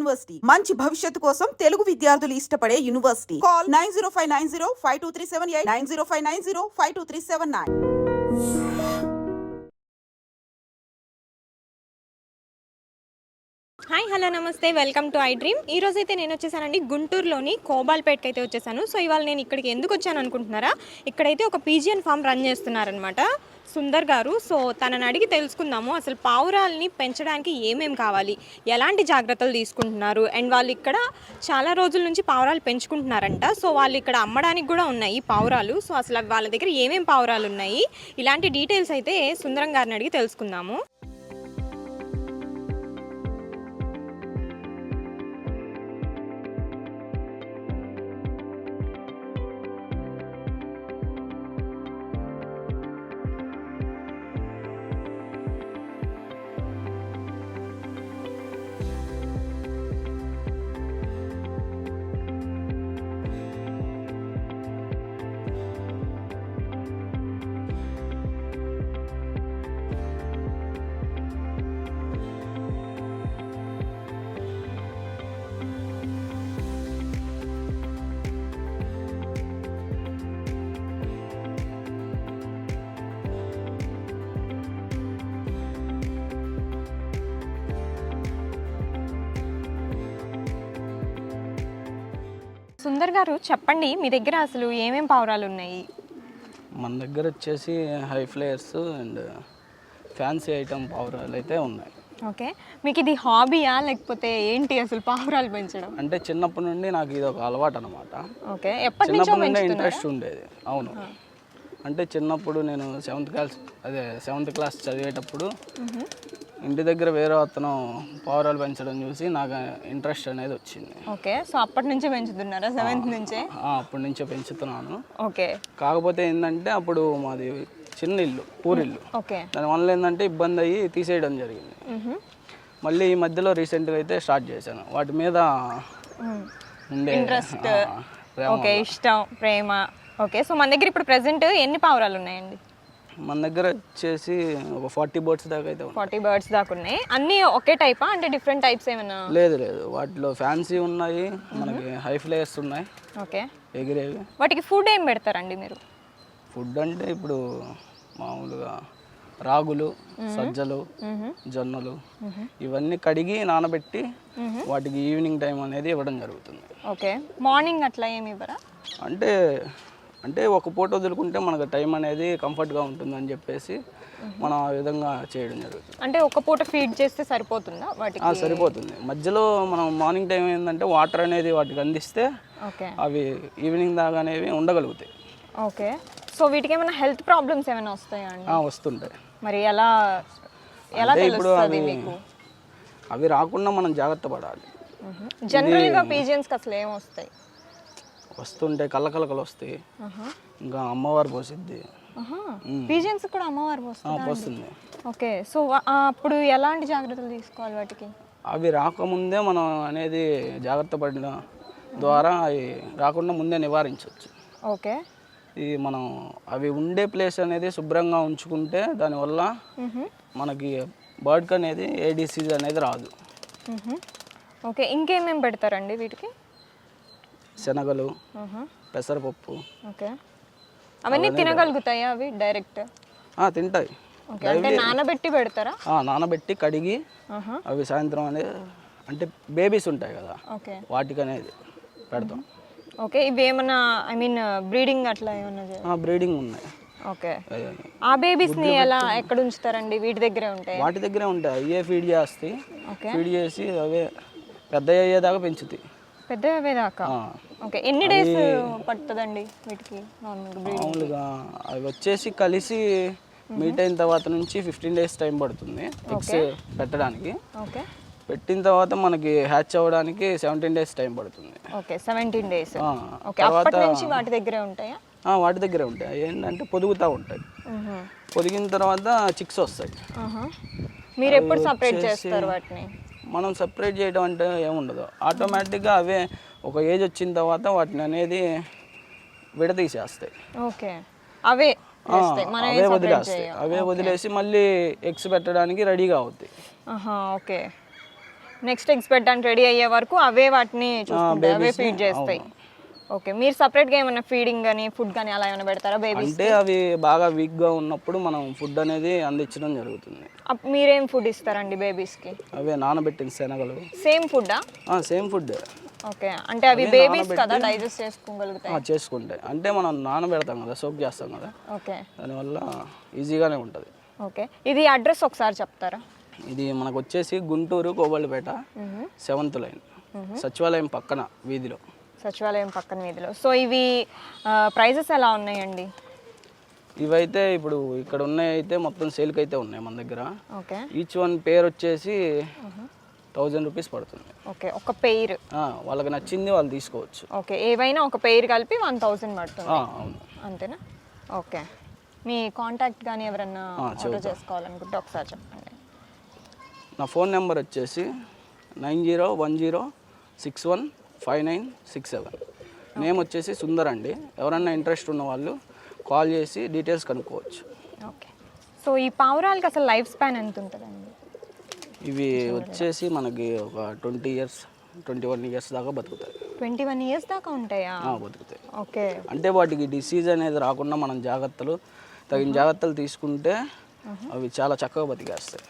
University. మంచి భవిష్యత్తు కోసం తెలుగు విద్యార్థులు ఇష్టపడే university. Call nine zero five nine zero five two three seven eight nine zero five nine zero five two three seven nine. Hi hello నమస్తే welcome to I dream ఈ రోజు అయితే నేను వచ్చేసానండి గుంటూరులోని కోబాల్పేటకి అయితే వచ్చేసాను. సో ఇవాళ నేను ఇక్కడికి ఎందుకు వచ్చాను అనుకుంటున్నారా ఇక్కడైతే ఒక పీజియన్ ఫామ్ రన్ చేస్తున్నారనమాట సుందర్ గారు. సో తనని అడిగి తెలుసుకుందాము. అసలు పావురాల్ని పెంచడానికి ఏమేం కావాలి? ఎలాంటి జాగ్రత్తలు తీసుకుంటున్నారు? అండ్ వాళ్ళు ఇక్కడ చాలా రోజుల నుంచి పావురాలు పెంచుకుంటున్నారంట. సో వాళ్ళు ఇక్కడ అమ్మడానికి కూడా ఉన్నాయి పావురాలు. సో అసలు వాళ్ళ దగ్గర ఏమేమి పావురాలు ఉన్నాయి? ఇలాంటి డీటెయిల్స్ అయితే సుందరం గారిని అడిగి తెలుసుకుందాము. సుందర్ గారు చెప్పండి మీ దగ్గర అసలు ఏమేం పావురాలు ఉన్నాయి? మన దగ్గర వచ్చేసి high flyers and fancy item పావురాలు అయితే ఉన్నాయి. ఓకే. మీకు ఇది హాబీయా లేకపోతే ఏంటి అసలు పావురాలు పెంచడం? అంటే చిన్నప్పటి నుండి నాకు ఇది ఒక అలవాటు అనమాట ఓకే. ఎప్పటి నుంచో చిన్నప్పటి నుండి ఇంట్రెస్ట్ ఉండేది. అవును. అంటే చిన్నప్పుడు నేను సెవెంత్ క్లాస్ అదే సెవెంత్ క్లాస్ చదివేటప్పుడు ఇంటి దగ్గర వేరే అతను పావురాలు పెంచడం చూసి నాకు ఇంట్రెస్ట్ అనేది వచ్చింది. ఓకే సో అప్పటి నుంచే పెంచుతున్నారా? సెవెంత్ నుంచే? అప్పటి నుంచే పెంచుతున్నాను. ఓకే. కాకపోతే ఏంటంటే అప్పుడు మాది చిన్న ఇల్లు పూరిల్లు ఓకే. దానివల్ల ఏంటంటే ఇబ్బంది అయ్యి తీసేయడం జరిగింది. మళ్ళీ ఈ మధ్యలో రీసెంట్గా అయితే స్టార్ట్ చేశాను. వాటి మీద. ఉండే ప్రేమ ఓకే ఇష్టం ప్రేమ. ఓకే సో మన దగ్గర ఇప్పుడు ప్రెసెంట్ ఎన్ని పావురాలు ఉన్నాయండి? మన దగ్గర వచ్చేసి ఒక ఫార్టీ బోట్స్ దాకా అయితే ఉన్నాయి ఫార్టీ బర్డ్స్ దాకా ఉన్నాయి. అన్నీ ఒకే టైపా? అంటే డిఫరెంట్ టైప్స్ ఏమైనా? లేదు లేదు. వాటిలో ఫ్యాన్సీ ఉన్నాయి మనకి హై ఫ్లేయర్స్ ఉన్నాయి. ఓకే. ఎగిరేవి. వాటికి ఫుడ్ ఏం పెడతారండి మీరు? ఫుడ్ అంటే ఇప్పుడు మామూలుగా రాగులు సజ్జలు జొన్నలు ఇవన్నీ కడిగి నానబెట్టి వాటికి ఈవినింగ్ టైం అనేది ఇవ్వడం జరుగుతుంది. ఓకే. మార్నింగ్ అట్లా ఏమి ఇవ్వరా? అంటే అంటే ఒక పూట వదులుకుంటే మనకు టైం అనేది కంఫర్ట్గా ఉంటుందని చెప్పేసి మనం ఆ విధంగా చేయడం జరుగుతుంది. అంటే ఒక పూట ఫీడ్ చేస్తే సరిపోతుందా వాటికి? సరిపోతుంది. మధ్యలో మనం మార్నింగ్ టైం ఏంటంటే వాటర్ అనేది వాటికి అందిస్తే ఓకే. అవి ఈవినింగ్ దాకా అనేవి ఉండగలుగుతాయి. ఓకే. సో వీటికి ఏమైనా హెల్త్ ప్రాబ్లమ్స్ ఏమైనా వస్తాయా అండి? వస్తుంటాయి. మరి ఎలా ఎలా ఇప్పుడు అవి అవి రాకుండా మనం జాగ్రత్త పడాలి. జనరల్గా పీజియన్స్కి అసలు ఏం వస్తాయి? వస్తుంటే కళ్ళకలకలు వస్తాయి. ఇంకా అమ్మవారు పోసిద్ది. పీజియన్స్ కూడా అమ్మవారు పోస్తుంది ఓకే. సో అప్పుడు ఎలాంటి జాగ్రత్తలు తీసుకోవాలి వాటికి? అవి రాకముందే మనం అనేది జాగ్రత్త పడిన ద్వారా అవి రాకుండా ముందే నివారించవచ్చు ఓకే. ఈ మనం అవి ఉండే ప్లేస్ అనేది శుభ్రంగా ఉంచుకుంటే దానివల్ల మనకి బర్డ్కి అనేది ఏ డిసీజ్ అనేది రాదు. ఓకే. ఇంకేమేమి పెడతారండి వీటికి? శనగలు పెసరపప్పు. ఓకే. అవన్నీ తినగలుగుతాయా అవి డైరెక్ట్? తింటాయి. అంటే నానబెట్టి పెడతారా? నానబెట్టి కడిగి. అవి సాయంత్రం అనేది అంటే బేబీస్ ఉంటాయి కదా వాటికి అనేది పెడతాం. ఓకే ఇవి ఏమన్నా ఐ మీన్ బ్రీడింగ్ అట్లా ఏమన్నా బ్రీడింగ్ ఉన్నాయి. ఓకే. ఆ బేబీస్ని ఎలా ఎక్కడ ఉంచుతారండి? వీటి దగ్గరే ఉంటాయి? వాటి దగ్గరే ఉంటాయి. అయ్యే ఫీడ్ చేస్తాయి ఫీడ్ చేసి అవే పెద్ద అయ్యేదాకా పెంచుతాయి. దాకా. ఆ, ఓకే ఎన్ని డేస్ పడుతుందండి వీటికి మామూలుగా అవి వచ్చేసి కలిసి మీట్ అయిన తర్వాత నుంచి ఫిఫ్టీన్ డేస్ టైం పడుతుంది ఎగ్స్ పెట్టడానికి. ఓకే. పెట్టిన తర్వాత మనకి హ్యాచ్ అవ్వడానికి సెవెంటీన్ డేస్ టైం పడుతుంది. Okay seventeen days. ఓకే అప్పటి నుంచి వాటి దగ్గరే ఉంటాయా? వాటి దగ్గరే ఉంటాయి. ఏంటంటే పొదుగుతూ ఉంటాయి. పొదిగిన తర్వాత చిక్స్ వస్తాయి. మీరు ఎప్పుడు సపరేట్ చేస్తారు వాటిని? మనం సపరేట్ చేయడం అంటే ఏముండదు ఆటోమేటిక్గా అవే ఒక ఏజ్ వచ్చిన తర్వాత వాటిని అనేది విడదీసేస్తాయి. ఓకే అవే అవే వదిలేస్తాయి. అవే వదిలేసి మళ్ళీ ఎగ్స్ పెట్టడానికి రెడీగా అవుతాయి. ఓకే నెక్స్ట్ ఎగ్స్ పెట్టడానికి రెడీ అయ్యే వరకు అవే వాటిని అవే ఫీడ్ చేస్తాయి. ఓకే మీరు సపరేట్గా ఏమైనా ఫీడింగ్ కానీ ఫుడ్ కానీ అలా ఏమైనా పెడతారా బేబీస్ అంటే అవి బాగా వీక్గా ఉన్నప్పుడు మనం ఫుడ్ అనేది అందించడం జరుగుతుంది. మీరేం ఫుడ్ ఇస్తారండి బేబీస్కి అవే నానబెట్టిన శనగలు. సేమ్ ఫుడ్డా సేమ్ ఫుడ్ ఓకే అంటే అవి బేబీస్ కదా డైజెస్ట్ చేసుకోగలుగుతాయి. చేసుకుంటాయి అంటే మనం నానబెడతాం కదా సోప్ చేస్తాం కదా. ఓకే. దానివల్ల ఈజీగానే ఉంటుంది. ఓకే ఇది అడ్రస్ ఒకసారి చెప్తారా? ఇది మనకు వచ్చేసి గుంటూరు కోబల్లిపేట సెవెంత్ లైన్ సచివాలయం పక్కన వీధిలో. సచివాలయం పక్కన వీధిలో. సో ఇవి ప్రైజెస్ ఎలా ఉన్నాయండి? ఇవైతే ఇప్పుడు ఇక్కడ ఉన్నాయి అయితే మొత్తం సేల్కి అయితే ఉన్నాయి మన దగ్గర. ఓకే. ఈచ్ వన్ పేర్ వచ్చేసి థౌజండ్ రూపీస్ పడుతుంది. ఓకే ఒక పెయిర్ ఆ, వాళ్ళకి నచ్చింది వాళ్ళు తీసుకోవచ్చు. ఓకే ఏవైనా ఒక పెయిర్ కలిపి వన్ థౌజండ్ పడుతుంది. ఆ, అవును. అంతేనా? ఓకే. మీ కాంటాక్ట్ కానీ ఎవరన్నా ఆర్డర్ చేసుకోవాలనుకుంటే ఒకసారి చెప్పండి. నా ఫోన్ నెంబర్ వచ్చేసి nine zero one zero six one five nine six seven. Name వచ్చేసి సుందర్ అండి. ఎవరన్నా ఇంట్రెస్ట్ ఉన్న వాళ్ళు కాల్ చేసి డీటెయిల్స్ కనుక్కోవచ్చు. ఓకే. సో ఈ పావురాలకి అసలు లైఫ్ స్పాన్ ఎంత ఉంటుందండి ఇవి వచ్చేసి మనకి ఒక twenty years twenty one years దాకా బతుకుతాయి. ట్వంటీ వన్ ఇయర్స్ దాకా ఉంటాయా? బతుకుతాయి. ఓకే. అంటే వాటికి డిసీజ్ అనేది రాకుండా మనం జాగ్రత్తలు తగిన జాగ్రత్తలు తీసుకుంటే అవి చాలా చక్కగా బతికేస్తాయి.